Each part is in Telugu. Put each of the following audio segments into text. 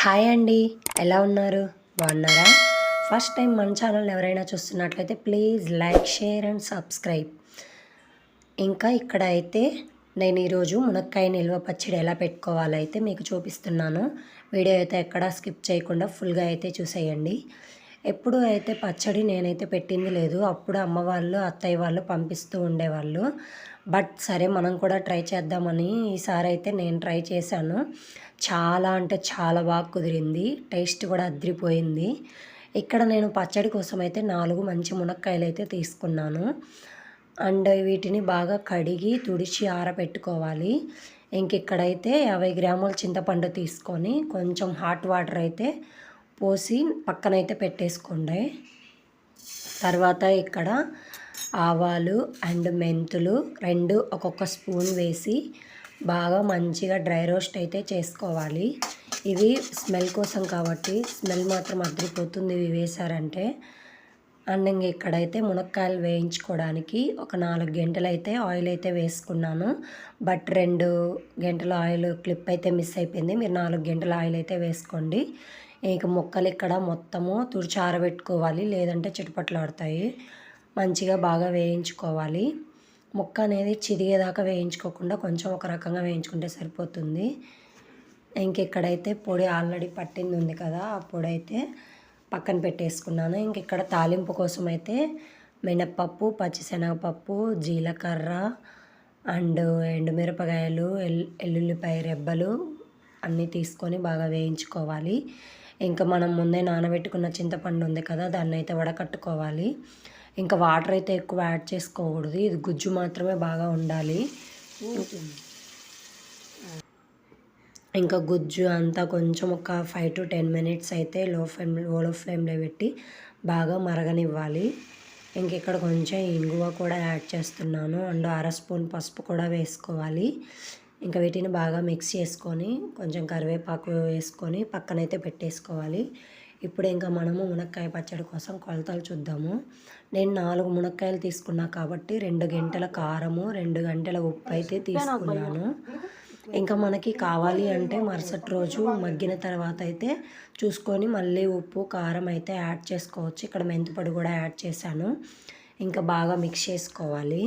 హాయ్ అండి. ఎలా ఉన్నారు? బాగున్నారా? ఫస్ట్ టైం మన ఛానల్ ఎవరైనా చూస్తున్నట్లయితే please like share and subscribe. ఇంకా ఇక్కడ అయితే నేను ఈరోజు మునక్కాయ నిల్వ పచ్చడి ఎలా పెట్టుకోవాలైతే మీకు చూపిస్తున్నాను. వీడియో అయితే ఎక్కడా స్కిప్ చేయకుండా ఫుల్గా అయితే చూసేయండి. ఎప్పుడు అయితే పచ్చడి నేనైతే పెట్టింది లేదు అప్పుడు అమ్మ వాళ్ళు అత్తయ్య వాళ్ళు పంపిస్తూ ఉండేవాళ్ళు. బట్ సరే మనం కూడా ట్రై చేద్దామని ఈసారి అయితే నేను ట్రై చేశాను. చాలా అంటే చాలా బాగా కుదిరింది. టేస్ట్ కూడా అద్రిపోయింది. ఇక్కడ నేను పచ్చడి కోసం అయితే నాలుగు మంచి మునక్కాయలు అయితే తీసుకున్నాను. అండ్ వీటిని బాగా కడిగి తుడిచి ఆరబెట్టుకోవాలి. ఇంక ఇక్కడైతే యాభై గ్రాముల చింతపండు తీసుకొని కొంచెం హాట్ వాటర్ అయితే పోసి పక్కనైతే పెట్టేసుకోండి. తర్వాత ఇక్కడ ఆవాలు అండ్ మెంతులు రెండు ఒక్కొక్క స్పూన్ వేసి బాగా మంచిగా డ్రై రోస్ట్ అయితే చేసుకోవాలి. ఇవి స్మెల్ కోసం కాబట్టి స్మెల్ మాత్రం అదిరిపోతుంది ఇవి వేశారంటే అండ్ ఇంక ఇక్కడైతే మునక్కాయలు వేయించుకోవడానికి ఒక నాలుగు గంటలు అయితే ఆయిల్ అయితే వేసుకున్నాను. బట్ రెండు గంటల ఆయిల్ క్లిప్ అయితే మిస్ అయిపోయింది. మీరు నాలుగు గంటల ఆయిల్ అయితే వేసుకోండి. ఇంక ముక్కలు ఇక్కడ మొత్తము తుడిచి ఆరబెట్టుకోవాలి. లేదంటే చిటపట్లాడుతాయి మంచిగా బాగా వేయించుకోవాలి. ముక్క అనేది చిరిగేదాకా వేయించుకోకుండా కొంచెం ఒక రకంగా వేయించుకుంటే సరిపోతుంది. ఇంకెక్కడైతే పొడి ఆల్రెడీ పట్టింది ఉంది కదా ఆ పొడి అయితే పక్కన పెట్టేసుకున్నాను. ఇంకెక్కడ తాలింపు కోసం అయితే మినప్పప్పు పచ్చిశనగపప్పు జీలకర్ర అండ్ ఎండుమిరపకాయలు ఎల్ ఎల్లుల్లిపాయ రెబ్బలు అన్నీ తీసుకొని బాగా వేయించుకోవాలి. ఇంకా మనం ముందే నానబెట్టుకున్న చింతపండు ఉంది కదా దాన్ని అయితే వడకట్టుకోవాలి. ఇంకా వాటర్ అయితే ఎక్కువ యాడ్ చేసుకోకూడదు. ఇది గుజ్జు మాత్రమే బాగా ఉండాలి. ఇంకా గుజ్జు అంతా కొంచెం ఒక ఫైవ్ టు టెన్ మినిట్స్ అయితే లో ఫ్లేమ్లో ఫ్లేమ్లో పెట్టి బాగా మరగనివ్వాలి. ఇంక ఇక్కడ కొంచెం ఇంగువ కూడా యాడ్ చేస్తున్నాను. అండ్ అర స్పూన్ పసుపు కూడా వేసుకోవాలి. ఇంకా వీటిని బాగా మిక్స్ చేసుకొని కొంచెం కరివేపాకు వేసుకొని పక్కనైతే పెట్టేసుకోవాలి. ఇప్పుడు ఇంకా మనము మునక్కాయ పచ్చడి కోసం కొలతలు చూద్దాము. నేను నాలుగు మునక్కాయలు తీసుకున్నా కాబట్టి రెండు గంటల కారము రెండు గంటల ఉప్పు అయితే తీసుకున్నాను. ఇంకా మనకి కావాలి అంటే మరుసటి రోజు మగ్గిన తర్వాత అయితే చూసుకొని మళ్ళీ ఉప్పు కారం అయితే యాడ్ చేసుకోవచ్చు. ఇక్కడ మెంతిపొడి కూడా యాడ్ చేశాను. ఇంకా బాగా మిక్స్ చేసుకోవాలి.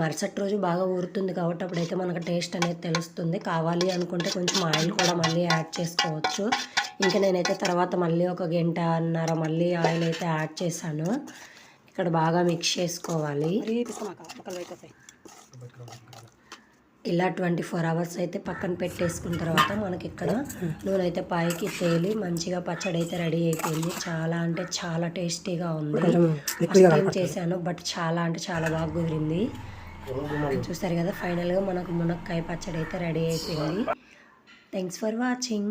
మరుసటి రోజు బాగా ఊరుతుంది కాబట్టి అప్పుడైతే మనకు టేస్ట్ అనేది తెలుస్తుంది. కావాలి అనుకుంటే కొంచెం ఆయిల్ కూడా మళ్ళీ యాడ్ చేసుకోవచ్చు. ఇంకా నేనైతే తర్వాత మళ్ళీ ఒక గంట అన్నర మళ్ళీ ఆయిల్ అయితే యాడ్ చేశాను. ఇక్కడ బాగా మిక్స్ చేసుకోవాలి. ఇలా ట్వంటీ ఫోర్ అవర్స్ అయితే పక్కన పెట్టేసుకున్న తర్వాత మనకి ఇక్కడ నూనె అయితే పైకి తేలి మంచిగా పచ్చడి అయితే రెడీ అయిపోయింది. చాలా అంటే చాలా టేస్టీగా ఉంది. చేశాను బట్ చాలా అంటే చాలా బాగా కుదిరింది. చూస్తారు కదా ఫైనల్గా మనకు మునక్కాయ పచ్చడి అయితే రెడీ అయిపోయింది. Thanks for watching